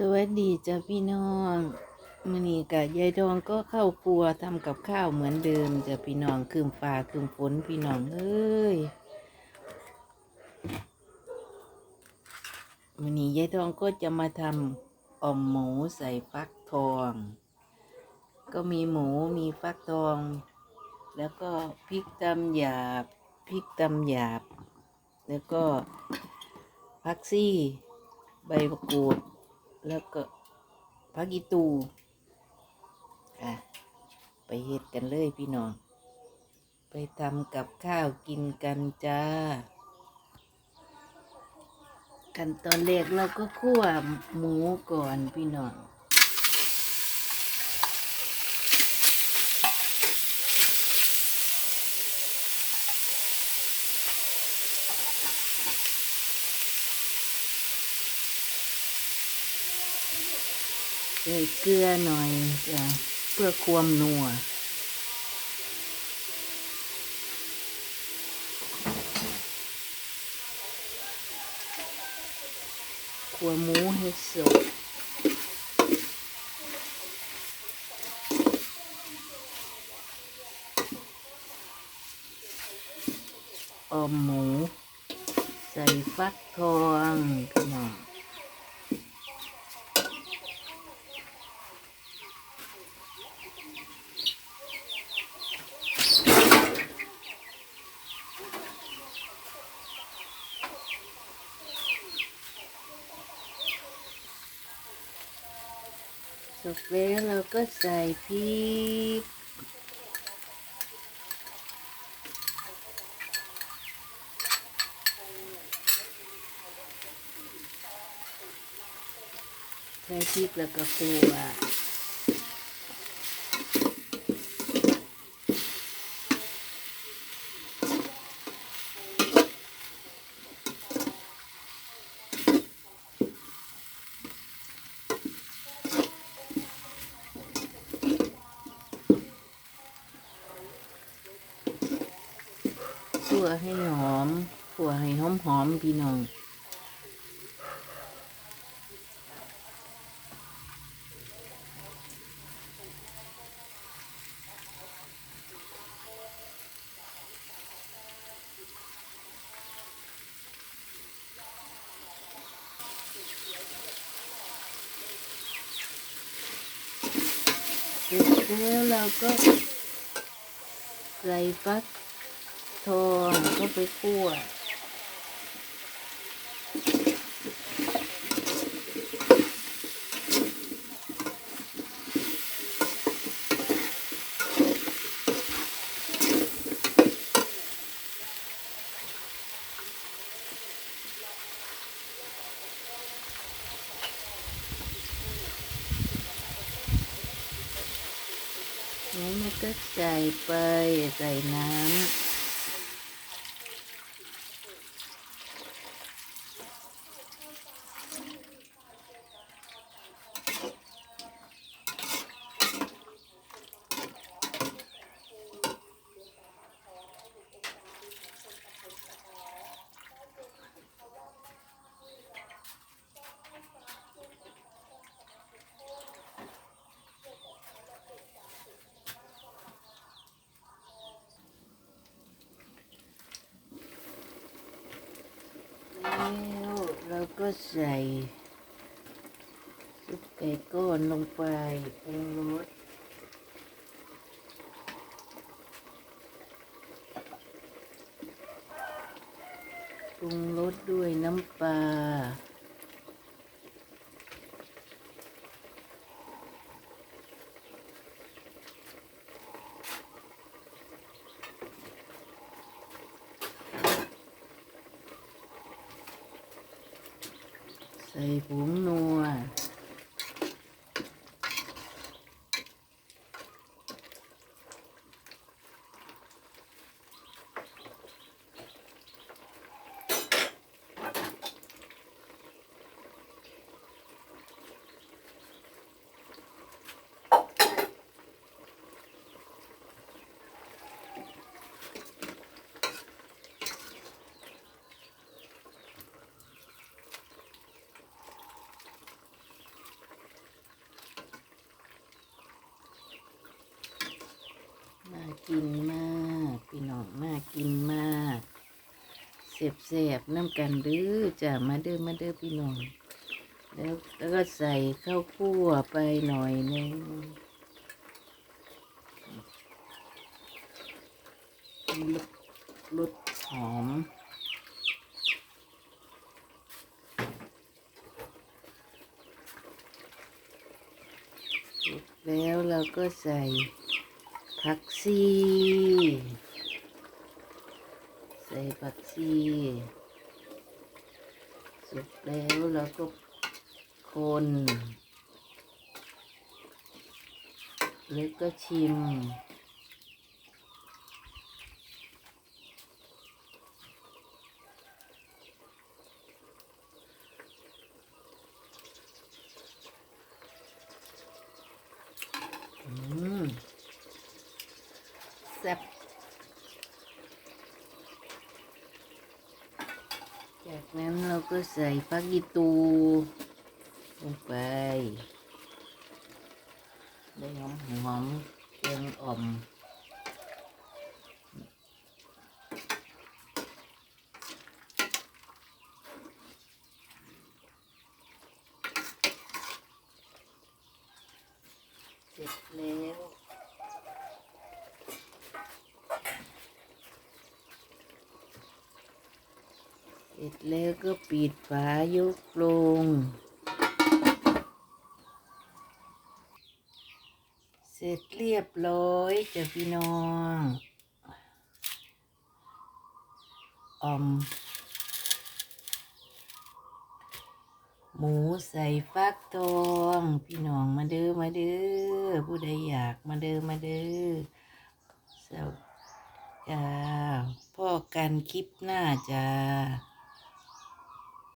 สวัสดีจ้าพี่น้องมื้อนี้กะยายดองก็เข้าครัวทำกับข้าวเหมือนเดิมจ้ะพี่น้องคืมฟ้าคืมฝนพี่น้องเอ้ยมื้อนี้ยายดองก็จะมาทำอ่อมหมูใส่ฟักทอง ก็มีหมูมีฟักทอง แล้วก็พริกตำหยาบพริกตำหยาบ แล้วก็ผักซี่ ใบมะกรูด แล้วก็พักอีตูอะไปเฮ็ดกันเลยพี่น้อง ไปทำกับข้าวกินกันจ้า กันตอนแรกเราก็คั่วหมูก่อนพี่น้อง ใส่เกลือหน่อยจ้ะเพื่อความนัวขัวหมูให้สุกออมหมู ใส่ฟักทองพี่น้อง สุกแล้วเราก็ใส่พริกใส่พริกแล้วก็คั่ว คั่วให้หอมคั่วให้หอมหอมพี่น้องเสร็จแล้วเราก็ใส่ฟัก ทองก็ไปคั่วแล้วมันก็ใส่ไปใส่น้ำแล้วเรา ก็ใส่ซุปไก่ก้อนลงไปปรุงรสปรุงรสด้วยน้ำปลา ใส่ผงนัว แกินมาก พี่น้องน่ากินมาก เสียบเสียบๆน้ำกันดื้อจ้ะมาเด้อมาเด้อพี่น้องแล้วแล้วก็ใส่ข้าวคั่วไปหน่อยหนึงลดหอมแล้วเราก็ใส่ผักชี ใส่ผักชีสุกแล้วเราก็คนแล้วก็ชิม อืมแซ่บ จากนั้นเราก็ใส่ผักยีตูลงไปได้หอมหอมเครื่องอ่อมเสร็จแล้ว เสร็จแล้วก็ปิดฝายกลง เสร็จเรียบร้อยจ้ะพี่น้องอมหมูใส่ฟักทองพี่น้องมาเด้อมาเด้อผู้ใดอยากมาเด้อมาเด้อสวัสดีจ้าพ่อกันคลิปหน้าจ้า